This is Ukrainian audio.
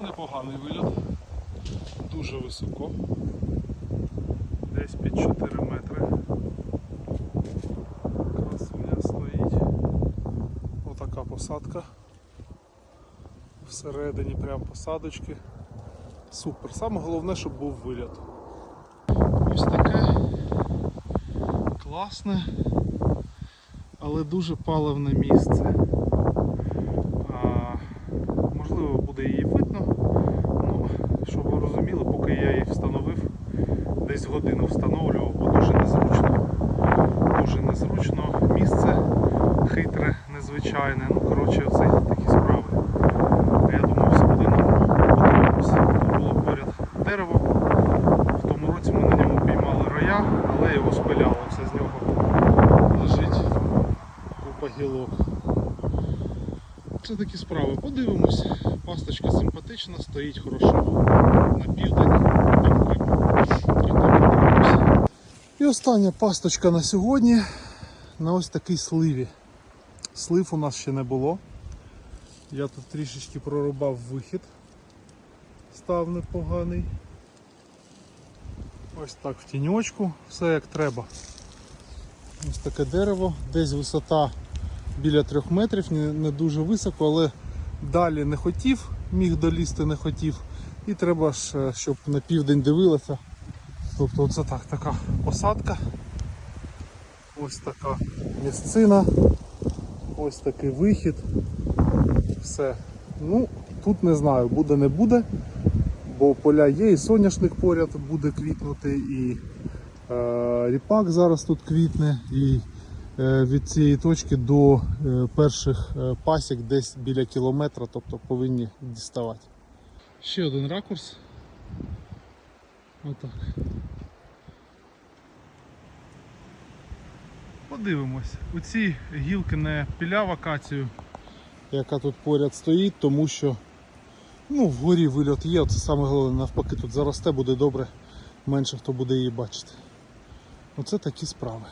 Непоганий вильот. Дуже високо. Десь під 4 метри. Красуня стоїть. Отака посадка. Всередині прям посадочки. Супер. Саме головне, щоб був виліт. Ось таке класне, але дуже паливне місце. А, можливо, буде її видно. Ну, щоб ви розуміли, поки я її встановив, десь годину встановлював, бо дуже незручно. Дуже незручно. Місце хитре, незвичайне. Ну, коротше, оце такі справи. Я думав, все буде. Подивимося. Було поряд дерево. В тому році ми на ньому піймали роя, але його спиляли. Все з нього лежить купа гілок. Це такі справи. Подивимось. Пасточка симпатична, стоїть хорошо на південь. І остання пасточка на сьогодні на ось такій сливі. Слив у нас ще не було. Я тут трішечки прорубав вихід. Став непоганий. Ось так в тіньочку, все як треба. Ось таке дерево, десь висота біля трьох метрів, не, дуже високо, але далі не хотів, міг долізти не хотів. І треба ж, щоб на південь дивилося. Тобто це так, така посадка. Ось така місцина, ось такий вихід. Все. Ну, тут не знаю, буде не буде, бо поля є, і соняшник поряд буде квітнути, і е, ріпак зараз тут квітне, і від цієї точки до е, перших е, пасік десь біля кілометра, тобто повинні діставати. Ще один ракурс. Отак. Подивимось. У ці гілки не піляв акацію, яка тут поряд стоїть, тому що ну, вгорі вильот є, це саме головне, навпаки, тут заросте буде добре, менше хто буде її бачити. Оце такі справи.